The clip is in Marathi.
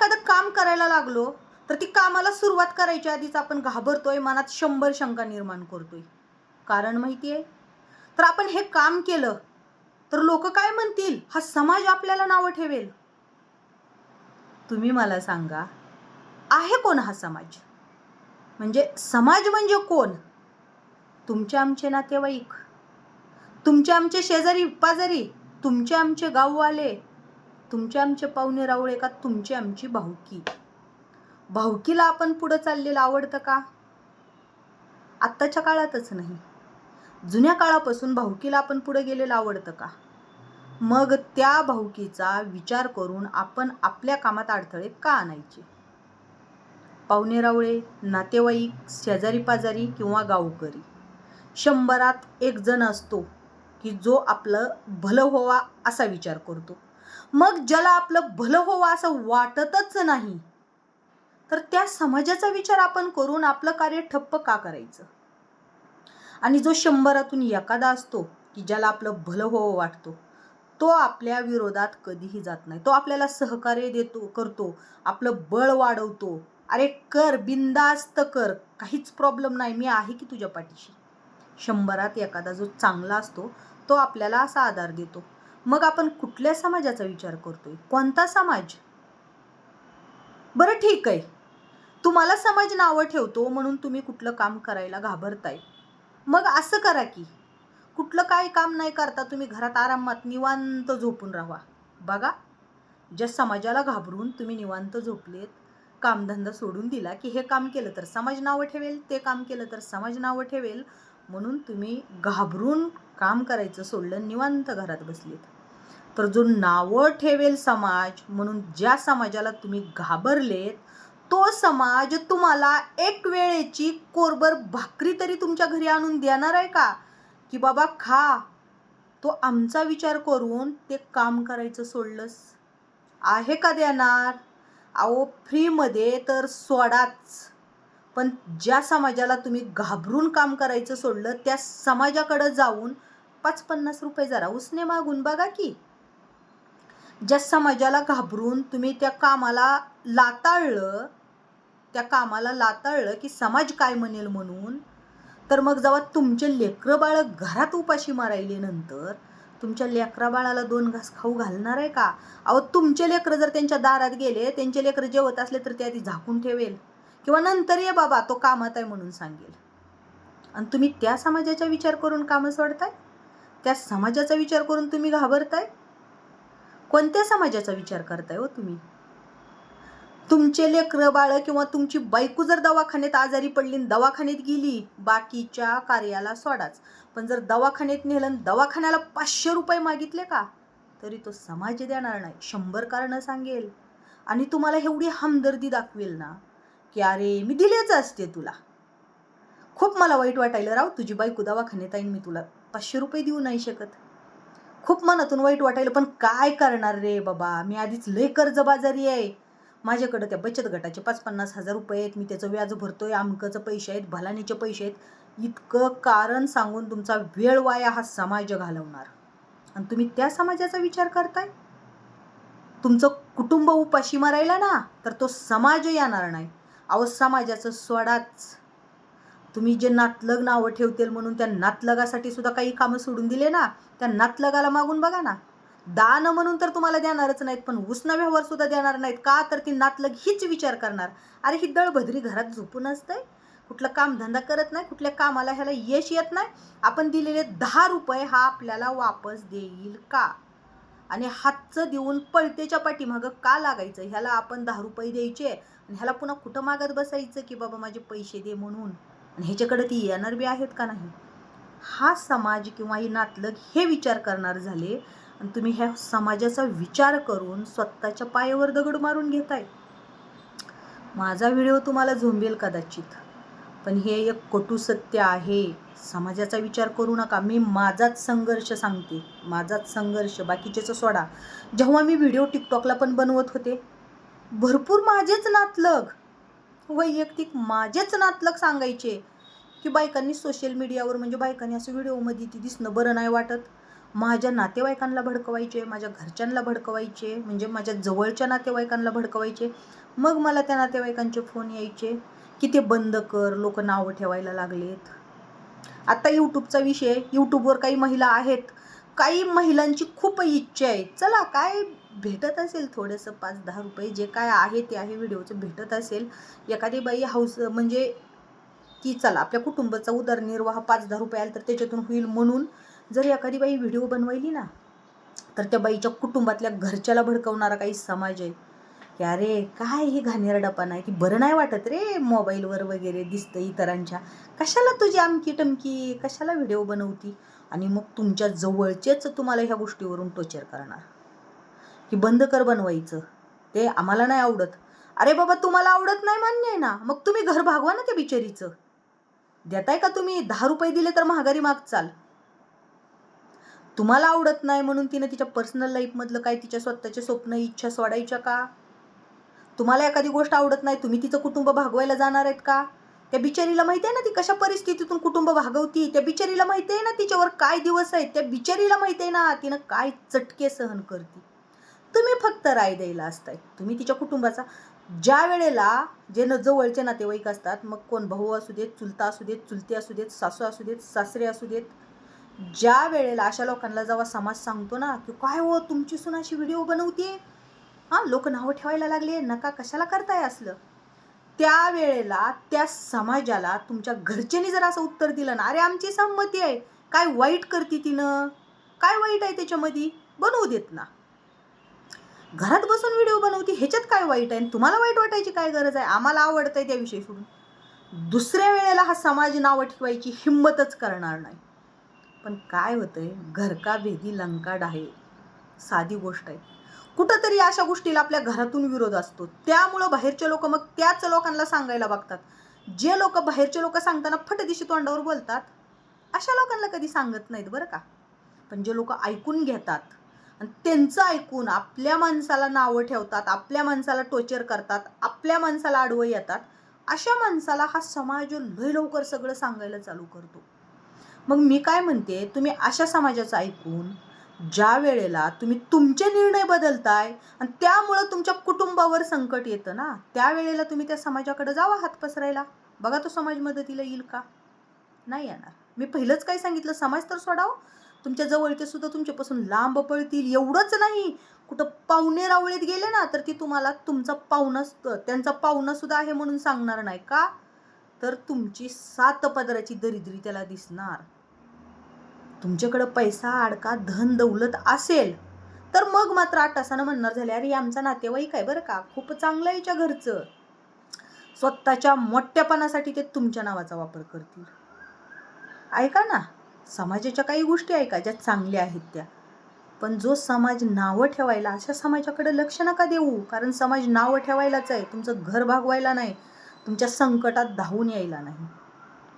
एखादं काम करायला लागलो तर ती कामाला सुरुवात करायच्या आधीच आपण घाबरतोय मनात शंभर शंका निर्माण करतोय. कारण माहिती आहे तर आपण हे काम केलं तर लोक काय म्हणतील? हा समाज आपल्याला नावं ठेवेल. तुम्ही मला सांगा आहे कोण हा समाज? म्हणजे समाज म्हणजे कोण? तुमचे आमचे नातेवाईक तुमचे आमचे शेजारी पाजारी तुमचे आमचे गाववाले तुमचे आमचे पाहुणे रावळे का तुमची आमची भाऊकी. भाऊकीला आपण पुढं चाललेलं आवडतं का? आत्ताच्या काळातच नाही. जुन्या काळापासून भाऊकीला आपण पुढे गेलेलं आवडतं का? मग त्या भाऊकीचा विचार करून आपण आपल्या कामात अडथळे का आणायचे? पाहुणे रावळे नातेवाईक शेजारी पाजारी किंवा गावकरी. शंभरात एक जण असतो की जो आपलं भलं व्हावा असा विचार करतो. मग ज्याला आपलं भलं होवं असं वाटतच नाही. तर त्या समाजाचा विचार आपण करून आपलं कार्य ठप्प का करायचं? आणि जो शंभरातून एखादा असतो की ज्याला आपलं भलं होवं वाटतो तो आपल्या विरोधात कधीही जात नाही. तो आपल्याला सहकार्य देतो करतो आपलं बळ वाढवतो. अरे कर बिंदास्त कर काहीच प्रॉब्लेम नाही. मी आहे की तुझ्या पाठीशी? शंभरात एखादा जो चांगला असतो तो आपल्याला असा आधार देतो. मग आपण कुठल्या समाजाचा विचार करतोय? कोणता समाज? बरं ठीक आहे. तुम्हाला समाज नावं ठेवतो म्हणून तुम्ही कुठलं काम करायला घाबरताय. मग असं करा की कुठलं काय काम नाही करता तुम्ही घरात आरामात निवांत झोपून राहा. बघा ज्या समाजाला घाबरून तुम्ही निवांत झोपलेत कामधंदा सोडून दिला की हे काम केलं तर समाज नावं ठेवेल ते काम केलं तर समाज नावं ठेवेल म्हणून तुम्ही घाबरून काम करायचं सोडलं निवांत घरात बसलेत. तर जो नावं ठेवेल समाज म्हणून ज्या समाजाला तुम्ही घाबरलेत तो समाज तुम्हाला एक वेळेची कोरभर भाकरी तरी तुमच्या घरी आणून देणार आहे का? की बाबा खा. तो आमचा विचार करून ते काम करायचं सोडलंस. आहे का देणार? अहो फ्रीमध्ये तर सोडाच. पण ज्या समाजाला तुम्ही घाबरून काम करायचं सोडलं त्या समाजाकडं जाऊन पाच पन्नास रुपये जरा उसने मागून बघा की. ज्या समाजाला घाबरून तुम्ही त्या कामाला लाताळलं त्या कामाला लाताळलं की समाज काय म्हणेल म्हणून तर मग जेव्हा तुमचे लेकरं बाळं घरात उपाशी मारायले नंतर तुमच्या लेकरा बाळाला दोन घास खाऊ घालणार आहे का? अहो तुमचे लेकरं जर त्यांच्या दारात गेले त्यांचे लेकरं जेवत असले तर ते आधी झाकून ठेवेल. किंवा नंतर ये बाबा तो कामात आहे म्हणून सांगेल. आणि तुम्ही त्या समाजाचा विचार करून कामं सोडताय? त्या समाजाचा विचार करून तुम्ही घाबरताय? कोणत्या समाजाचा विचार करताय हो तुम्ही? तुमचे लेकरं बाळ किंवा तुमची बायको जर दवाखान्यात आजारी पडली आणि दवाखान्यात गेली बाकीच्या कार्याला सोडाच. पण जर दवाखान्यात नेलं दवाखान्याला पाचशे रुपये मागितले का? तरी तो समाज देणार नाही. शंभर कारणं सांगेल. आणि तुम्हाला एवढी हमदर्दी दाखवेल ना. की अरे मी दिलेच असते तुला. खूप मला वाईट वाटायला राव तुझी बायको दवाखान्यात आहे मी तुला पाचशे रुपये देऊ नाही शकत. खूप मनातून वाईट वाटायला पण काय करणार रे बाबा? मी आधीच लय कर्जबाजारी आहे. माझ्याकडं त्या बचत गटाचे पाच पन्नास हजार रुपये आहेत. मी त्याचं व्याज भरतोय अमकचं पैसे आहेत भलानीचे पैसे आहेत. इतकं कारण सांगून तुमचा वेळ वाया हा समाज घालवणार. आणि तुम्ही त्या समाजाचा विचार करताय? तुमचं कुटुंब उपाशी मारायला ना तर तो समाज येणार नाही. अहो समाजाचं सोडाच. तुम्ही जे नातलग नावं ठेवतील म्हणून त्या नातलगासाठी सुद्धा काही कामं सोडून दिले ना त्या नातलगाला मागून बघा ना. दान म्हणून तर तुम्हाला देणारच नाहीत पण उसना व्यवहार सुद्धा देणार नाहीत. का तर ती नातलग हीच विचार करणार. अरे ही दळभद्री घरात झोपून असतंय. कुठलं काम धंदा करत नाही कुठल्या कामाला ह्याला यश येत नाही. आपण दिलेले दहा रुपये हा आपल्याला वापस देईल का? आणि हातचं देऊन पळतेच्या पाठीमागं का लागायचं? ह्याला आपण दहा रुपये द्यायचे आणि ह्याला पुन्हा कुठं मागत बसायचं की बाबा माझे पैसे दे म्हणून? आणि ह्याच्याकडे ती येणार बी आहेत का नाही? हा समाज किंवा ही नातलग हे विचार करणार झाले आणि तुम्ही ह्या समाजाचा विचार करून स्वतःच्या पायावर दगड मारून घेताय. माझा व्हिडिओ तुम्हाला झोंबेल कदाचित. पण हे एक कटू सत्य आहे. समाजाचा विचार करू नका. मी माझाच संघर्ष सांगते. माझाच संघर्ष. बाकीचेचं सोडा. जेव्हा मी व्हिडिओ टिकटॉकला पण बनवत होते भरपूर माझेच नातलग वैयक्तिक माझेच नातलग सांगायचे की बायकांनी सोशल मीडियावर म्हणजे बायकांनी असं व्हिडिओमध्ये ती दिसणं बरं नाही वाटत. माझ्या नातेवाईकांना भडकवायचे माझ्या घरच्यांना भडकवायचे म्हणजे माझ्या जवळच्या नातेवाईकांना भडकवायचे. मग मला त्या नातेवाईकांचे फोन यायचे. की ते बंद कर लोक नावं ठेवायला लागलेत. आता यूट्यूबचा विषय यूट्यूबवर काही महिला आहेत. काही महिलांची खूप इच्छा आहे. चला काय भेटत असेल थोडंसं पाच दहा रुपये जे काय आहे ते आहे व्हिडिओचं भेटत असेल. एखादी बाई हाऊस म्हणजे की चला आपल्या कुटुंबाचा उदरनिर्वाह पाच दहा रुपये आला तर त्याच्यातून होईल म्हणून जर एखादी बाई व्हिडिओ बनवायली ना तर त्या बाईच्या कुटुंबातल्या घरच्याला भडकवणारा काही समाज आहे. की अरे काय ही घाणेरडापणा आहे की बरं नाही वाटत रे मोबाईलवर वगैरे दिसतं इतरांच्या. कशाला तुझी आमकी टमकी कशाला व्हिडिओ बनवती? आणि मग तुमच्या जवळचेच तुम्हाला ह्या गोष्टीवरून टोचर करणार. की बंद कर बनवायचं. ते आम्हाला नाही आवडत. अरे बाबा तुम्हाला आवडत नाही मान्य आहे ना. मग तुम्ही घर भागवा ना त्या बिचारीचं. देताय का तुम्ही? दहा रुपये दिले तर महागारी माग चाल. तुम्हाला आवडत नाही म्हणून तिने तिच्या पर्सनल लाईफमधलं काय तिच्या स्वतःचे स्वप्न इच्छा सोडायच्या का? तुम्हाला एखादी गोष्ट आवडत नाही तुम्ही तिचं कुटुंब भागवायला जाणार आहेत का? त्या बिचारीला माहिती आहे ना ती कशा परिस्थितीतून कुटुंब भागवती? त्या बिचारीला माहिती आहे ना तिच्यावर काय दिवस आहेत? त्या बिचारीला माहिती आहे ना तिनं काय चटके सहन करते. तुम्ही फक्त राय द्यायला असताय. तुम्ही तिच्या कुटुंबाचा ज्या वेळेला जे न जवळचे नातेवाईक असतात मग कोण भाऊ असू देत चुलता असू देत चुलती असू देत सासू असू देत सासरे असू देत ज्या वेळेला अशा लोकांना जेव्हा समाज सांगतो ना की काय हो तुमची सुनाशी अशी व्हिडिओ बनवते हां लोक नावं ठेवायला लागले नका कशाला करताय असलं. त्या वेळेला त्या समाजाला तुमच्या घरच्यांनी जर असं उत्तर दिलं ना अरे आमची संमती आहे. काय वाईट करते तिनं? काय वाईट आहे त्याच्यामध्ये? बनवू देत ना. घरात बसून व्हिडिओ बनवते ह्याच्यात काय वाईट आहे? आणि तुम्हाला वाईट वाटायची काय गरज आहे? आम्हाला आवडतंय त्याविषयी सोडून. दुसऱ्या वेळेला हा समाज नावं ठेवायची हिंमतच करणार नाही. पण काय होतंय? घर का भेदी लंका डाहे साधी गोष्ट आहे. कुठंतरी अशा गोष्टीला आपल्या घरातून विरोध असतो. त्यामुळं बाहेरचे लोक मग त्याच लोकांना सांगायला बघतात. जे लोक बाहेरचे लोक सांगताना फटदिशी तोंडावर बोलतात अशा लोकांना कधी सांगत नाहीत बरं का. पण जे लोक ऐकून घेतात आणि त्यांचं ऐकून आपल्या माणसाला नावं ठेवतात आपल्या माणसाला टोचर करतात आपल्या माणसाला आडवं येतात अशा माणसाला हा समाज लय लवकर सगळं सांगायला चालू करतो. मग मी काय म्हणते तुम्ही अशा समाजाचं ऐकून ज्या वेळेला तुम्ही तुमचे निर्णय बदलताय आणि त्यामुळं तुमच्या कुटुंबावर संकट येतं ना त्यावेळेला तुम्ही त्या समाजाकडे जावा हात पसरायला. बघा तो समाज मदतीला येईल का? नाही येणार. मी पहिलंच काय सांगितलं समाज तर सोडाव. तुमच्या जवळचे सुद्धा तुमच्यापासून लांब पळतील एवढंच नाही. कुठं पाहुणे रावळीत गेले ना तर ती तुम्हाला तुमचा पाहुणा त्यांचा पाहुणा सुद्धा आहे म्हणून सांगणार नाही का? तर तुमची सात पदराची दरिद्री त्याला दिसणार. तुमच्याकडं पैसा अडका धन दौलत असेल तर मग मात्र आठ तासानं म्हणणार झाले अरे आमचा नातेवाईक आहे बरं का खूप चांगलं आहे याच्या घरचं. स्वतःच्या मोठ्यापणासाठी ते तुमच्या नावाचा वापर करतील. ऐका ना समाजाच्या काही गोष्टी ऐका ज्या चांगल्या आहेत त्या. पण जो समाज नावं ठेवायला अशा समाजाकडे लक्ष नका देऊ कारण समाज नावं ठेवायलाच आहे तुमचं घर भागवायला नाही तुमच्या संकटात धावून यायला नाही.